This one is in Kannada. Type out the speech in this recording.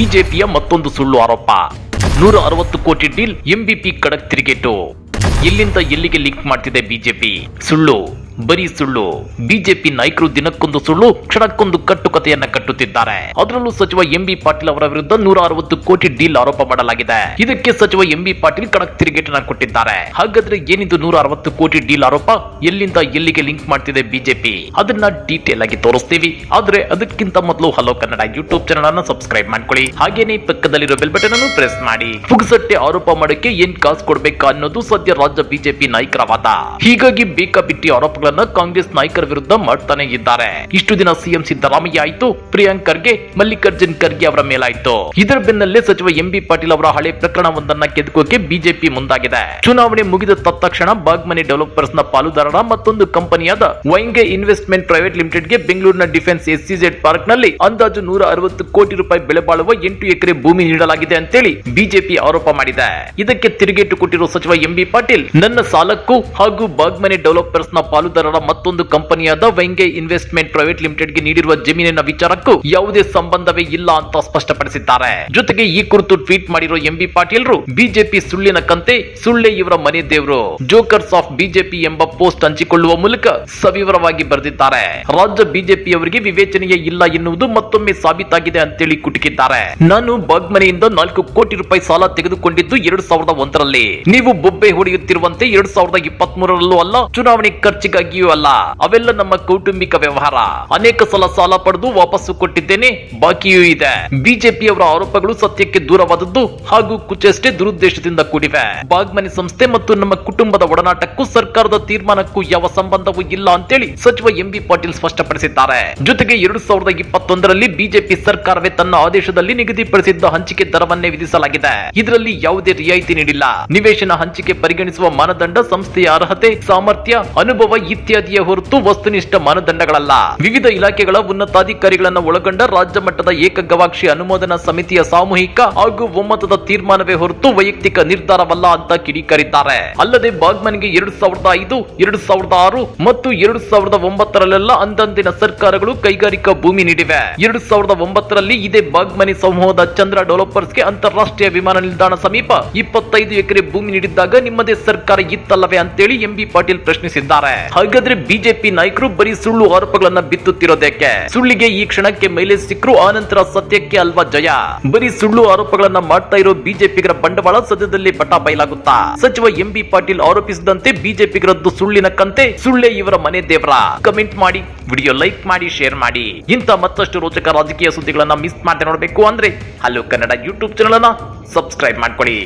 ಬಿಜೆಪಿಯ ಮತ್ತೊಂದು ಸುಳ್ಳು ಆರೋಪ. ನೂರ ಅರವತ್ತು ಕೋಟಿ ಡೀಲ್ ಎಂಬಿಪಿ ಕಡಕ್ ತಿರುಗೇಟು. ಎಲ್ಲಿಂದ ಎಲ್ಲಿಗೆ ಲಿಂಕ್ ಮಾಡ್ತಿದೆ ಬಿಜೆಪಿ? ಸುಳ್ಳು. ಬರೀ ಸುಳ್ಳು. ಬಿಜೆಪಿ ನಾಯಕರು ದಿನಕ್ಕೊಂದು ಸುಳ್ಳು, ಕ್ಷಣಕ್ಕೊಂದು ಕಟ್ಟುಕತೆಯನ್ನ ಕಟ್ಟುತ್ತಿದ್ದಾರೆ. ಅದರಲ್ಲೂ ಸಚಿವ ಎಂ ಬಿ ಪಾಟೀಲ್ ಅವರ ವಿರುದ್ಧ ನೂರ ಅರವತ್ತು ಕೋಟಿ ಡೀಲ್ ಆರೋಪ ಮಾಡಲಾಗಿದೆ. ಇದಕ್ಕೆ ಸಚಿವ ಎಂ ಬಿ ಪಾಟೀಲ್ ಕಡಕ್ ತಿರುಗೇಟನ್ನ ಕೊಟ್ಟಿದ್ದಾರೆ. ಹಾಗಾದ್ರೆ ಏನಿದು ನೂರ ಅರವತ್ತು ಕೋಟಿ ಡೀಲ್ ಆರೋಪ? ಎಲ್ಲಿಂದ ಎಲ್ಲಿಗೆ ಲಿಂಕ್ ಮಾಡ್ತಿದೆ ಬಿಜೆಪಿ? ಅದನ್ನ ಡೀಟೇಲ್ ಆಗಿ ತೋರಿಸ್ತೀವಿ. ಆದ್ರೆ ಅದಕ್ಕಿಂತ ಮೊದಲು ಹಲೋ ಕನ್ನಡ ಯೂಟ್ಯೂಬ್ ಚಾನಲ್ ಅನ್ನ ಸಬ್ಸ್ಕ್ರೈಬ್ ಮಾಡ್ಕೊಳ್ಳಿ. ಹಾಗೇನೆ ಪಕ್ಕದಲ್ಲಿರೋ ಬೆಲ್ ಬಟನ್ ಅನ್ನು ಪ್ರೆಸ್ ಮಾಡಿ. ಪುಗ್ಸಟ್ಟೆ ಆರೋಪ ಮಾಡಕ್ಕೆ ಏನ್ ಕಾಸು ಕೊಡ್ಬೇಕಾ ಅನ್ನೋದು ಸದ್ಯ ರಾಜ್ಯ ಬಿಜೆಪಿ ನಾಯಕರ ವಾದ. ಹೀಗಾಗಿ ಬೇಕಾ ಬಿಟ್ಟಿ ಬೇಕಾಬಿಟ್ಟಿ ಆರೋಪಗಳನ್ನ ಕಾಂಗ್ರೆಸ್ ನಾಯಕರ ವಿರುದ್ಧ ಮಾಡ್ತಾನೆ ಇದ್ದಾರೆ. ಇಷ್ಟು ದಿನ ಸಿಎಂ ಸಿದ್ದರಾಮಯ್ಯ ಆಯ್ತು, ಪ್ರಿಯಾಂಕ್ ಖರ್ಗೆ, ಮಲ್ಲಿಕಾರ್ಜುನ್ ಖರ್ಗೆ ಅವರ ಮೇಲಾಯ್ತು. ಇದರ ಬೆನ್ನಲ್ಲೇ ಸಚಿವ ಎಂ ಬಿ ಪಾಟೀಲ್ ಅವರ ಹಳೆ ಪ್ರಕರಣವೊಂದನ್ನ ಕೆದಕೋಕೆ ಬಿಜೆಪಿ ಮುಂದಾಗಿದೆ. ಚುನಾವಣೆ ಮುಗಿದ ತತ್ಕ್ಷಣ ಬಾಗ್ಮನಿ ಡೆವಲಪರ್ಸ್ನ ಪಾಲುದಾರರ ಮತ್ತೊಂದು ಕಂಪನಿಯಾದ ವೈಂಗೆ ಇನ್ವೆಸ್ಟ್ಮೆಂಟ್ ಪ್ರೈವೇಟ್ ಲಿಮಿಟೆಡ್ಗೆ ಬೆಂಗಳೂರಿನ ಡಿಫೆನ್ಸ್ ಎಸ್ಸಿಜೆಡ್ ಪಾರ್ಕ್ನಲ್ಲಿ ಅಂದಾಜು ನೂರ ಅರವತ್ತು ಕೋಟಿ ರೂಪಾಯಿ ಬೆಲೆ ಬಾಳುವ ಎಂಟು ಎಕರೆ ಭೂಮಿ ನೀಡಲಾಗಿದೆ ಅಂತೇಳಿ ಬಿಜೆಪಿ ಆರೋಪ ಮಾಡಿದೆ. ಇದಕ್ಕೆ ತಿರುಗೇಟು ಕೊಟ್ಟಿರುವ ಸಚಿವ ಎಂ ಬಿ ಪಾಟೀಲ್, ನನ್ನ ಸಾಲಕ್ಕೂ ಹಾಗೂ ಬಾಗ್ಮನಿ ಡೆವಲಪರ್ಸ್ನ ಪಾಲುದಾರರ ಮತ್ತೊಂದು ಕಂಪನಿಯಾದ ವೆಂಗೆ ಇನ್ವೆಸ್ಟ್ಮೆಂಟ್ ಪ್ರೈವೇಟ್ ಲಿಮಿಟೆಡ್ಗೆ ನೀಡಿರುವ ಜಮೀನಿನ ವಿಚಾರಕ್ಕೂ ಯಾವುದೇ ಸಂಬಂಧವೇ ಇಲ್ಲ ಅಂತ ಸ್ಪಷ್ಟಪಡಿಸಿದ್ದಾರೆ. ಜೊತೆಗೆ ಈ ಕುರಿತು ಟ್ವೀಟ್ ಮಾಡಿರುವ ಎಂ ಬಿ ಪಾಟೀಲ್ರು, ಬಿಜೆಪಿ ಸುಳ್ಳಿನ ಕಂತೆ, ಸುಳ್ಳೆ ಇವರ ಮನೆ ದೇವರು. ಜೋಕರ್ಸ್ ಆಫ್ ಬಿಜೆಪಿ ಎಂಬ ಪೋಸ್ಟ್ ಹಂಚಿಕೊಳ್ಳುವ ಮೂಲಕ ಸವಿವರವಾಗಿ ಬರೆದಿದ್ದಾರೆ. ರಾಜ್ಯ ಬಿಜೆಪಿಯವರಿಗೆ ವಿವೇಚನೆಯೇ ಇಲ್ಲ ಎನ್ನುವುದು ಮತ್ತೊಮ್ಮೆ ಸಾಬೀತಾಗಿದೆ ಅಂತೇಳಿ ಕುಟುಕಿದ್ದಾರೆ. ನಾನು ಬಾಗ್ಮನೆಯಿಂದ ನಾಲ್ಕು ಕೋಟಿ ರೂಪಾಯಿ ಸಾಲ ತೆಗೆದುಕೊಂಡಿದ್ದು ಎರಡ್ ಸಾವಿರದ ಒಂದರಲ್ಲಿ. ನೀವು ಬೊಬ್ಬೆ ಹೊಡೆಯುತ್ತಿರುವಂತೆ ಎರಡ್ ಸಾವಿರದ ಇಪ್ಪತ್ತ್ ಮೂರರಲ್ಲೂ ಅಲ್ಲ, ಚುನಾವಣೆ ಖರ್ಚಿಗಾಗಿಯೂ ಅಲ್ಲ, ಅವೆಲ್ಲ ನಮ್ಮ ಕೌಟುಂಬಿಕ ವ್ಯವಹಾರ. ಅನೇಕ ಸಲ ಸಾಲ ಪಡೆದು ವಾಪಸ್ಸು ಕೊಟ್ಟಿದ್ದೇನೆ, ಬಾಕಿಯೂ ಇದೆ. ಬಿಜೆಪಿಯವರ ಆರೋಪಗಳು ಸತ್ಯಕ್ಕೆ ದೂರವಾದದ್ದು ಹಾಗೂ ಕುಚೆಷ್ಟೇ ದುರುದ್ದೇಶದಿಂದ ಕೂಡಿವೆ. ಬಾಗ್ಮನಿ ಸಂಸ್ಥೆ ಮತ್ತು ನಮ್ಮ ಕುಟುಂಬದ ಒಡನಾಟಕ್ಕೂ ಸರ್ಕಾರದ ತೀರ್ಮಾನಕ್ಕೂ ಯಾವ ಸಂಬಂಧವೂ ಇಲ್ಲ ಅಂತೇಳಿ ಸಚಿವ ಎಂ ಬಿ ಪಾಟೀಲ್ ಸ್ಪಷ್ಟಪಡಿಸಿದ್ದಾರೆ. ಜೊತೆಗೆ ಎರಡು ಸಾವಿರದ ಇಪ್ಪತ್ತೊಂದರಲ್ಲಿ ಬಿಜೆಪಿ ಸರ್ಕಾರವೇ ತನ್ನ ಆದೇಶದಲ್ಲಿ ನಿಗದಿಪಡಿಸಿದ್ದ ಹಂಚಿಕೆ ದರವನ್ನೇ ವಿಧಿಸಲಾಗಿದೆ. ಇದರಲ್ಲಿ ಯಾವುದೇ ರಿಯಾಯಿತಿ ನೀಡಿಲ್ಲ. ನಿವೇಶನ ಹಂಚಿಕೆ ಪರಿಗಣಿಸುವ ಮಾನದಂಡ ಸಂಸ್ಥೆಯ ಅರ್ಹತೆ, ಸಾಮರ್ಥ್ಯ, ಅನುಭವ ಇತ್ಯಾದಿಯ ಹೊರತು ವಸ್ತುನಿಷ್ಠ ಮಾನದಂಡಗಳಲ್ಲ. ವಿವಿಧ ಇಲಾಖೆಗಳ ಉನ್ನತಾಧಿಕಾರಿಗಳನ್ನು ಒಳಗೊಂಡ ರಾಜ್ಯ ಮಟ್ಟದ ಏಕಗವಾಕ್ಷಿ ಅನುಮೋದನಾ ಸಮಿತಿಯ ಸಾಮೂಹಿಕ ಹಾಗೂ ಒಮ್ಮತದ ತೀರ್ಮಾನವೇ ಹೊರತು ವೈಯಕ್ತಿಕ ನಿರ್ಧಾರವಲ್ಲ ಅಂತ ಕಿಡಿಕಾರಿದ್ದಾರೆ. ಅಲ್ಲದೆ ಬಾಗ್ಮನ್ಗೆ ಎರಡು ಸಾವಿರದ ಐದು, ಎರಡು ಸಾವಿರದ ಆರು ಮತ್ತು ಎರಡು ಸಾವಿರದ ಒಂಬತ್ತರಲ್ಲೆಲ್ಲ ಅಂದಂದಿನ ಸರ್ಕಾರಗಳು ಕೈಗಾರಿಕಾ ಭೂಮಿ ನೀಡಿವೆ. ಎರಡು ಸಾವಿರದ ಒಂಬತ್ತರಲ್ಲಿ ಇದೇ ಬಾಗ್ಮನಿ ಸಮೂಹದ ಚಂದ್ರ ಡೆವಲಪರ್ಸ್ಗೆ ಅಂತಾರಾಷ್ಟ್ರೀಯ ವಿಮಾನ ನಿಲ್ದಾಣ ಸಮೀಪ ಇಪ್ಪತ್ತೈದು ಎಕರೆ ಭೂಮಿ ನೀಡಿದ್ದಾಗ ನಿಮ್ಮದೇ ಸರ್ಕಾರ ಇತ್ತಲ್ಲವೇ ಅಂತೇಳಿ ಎಂಬಿ ಪಾಟೀಲ್ ಪ್ರಶ್ನಿಸಿದ್ದಾರೆ. ಹಾಗಾದ್ರೆ ಬಿಜೆಪಿ ನಾಯಕರು ಬರೀ ಸುಳ್ಳು ಆರೋಪಗಳನ್ನ ಬಿತ್ತುತ್ತಿರೋದಕ್ಕೆ ಸುಳ್ಳಿಗೆ ಈ ಕ್ಷಣಕ್ಕೆ ಮೈಲೆ ಸಿಕ್ಕರು ಆನಂತರ ಸತ್ಯಕ್ಕೆ ಅಲ್ವಾ ಜಯ? ಬರೀ ಸುಳ್ಳು ಆರೋಪಗಳನ್ನ ಮಾಡ್ತಾ ಇರೋ ಬಿಜೆಪಿಗರ ಬಂಡವಾಳ ಸದ್ಯದಲ್ಲಿ ಪಟ ಬಯಲಾಗುತ್ತಾ? ಸಚಿವ ಎಂ ಬಿ ಪಾಟೀಲ್ ಆರೋಪಿಸಿದಂತೆ ಬಿಜೆಪಿಗರದ್ದು ಸುಳ್ಳಿನ ಕಂತೆ ಸುಳ್ಳೆ ಇವರ ಮನೆ ದೇವರ. ಕಮೆಂಟ್ ಮಾಡಿ, ವಿಡಿಯೋ ಲೈಕ್ ಮಾಡಿ, ಶೇರ್ ಮಾಡಿ. ಇಂಥ ಮತ್ತಷ್ಟು ರೋಚಕ ರಾಜಕೀಯ ಸುದ್ದಿಗಳನ್ನ ಮಿಸ್ ಮಾಡದೆ ನೋಡಬೇಕು ಅಂದ್ರೆ ಹಲೋ ಕನ್ನಡ ಯೂಟ್ಯೂಬ್ ಚಾನಲ್ ಅನ್ನ ಸಬ್ಸ್ಕ್ರೈಬ್ ಮಾಡ್ಕೊಳ್ಳಿ.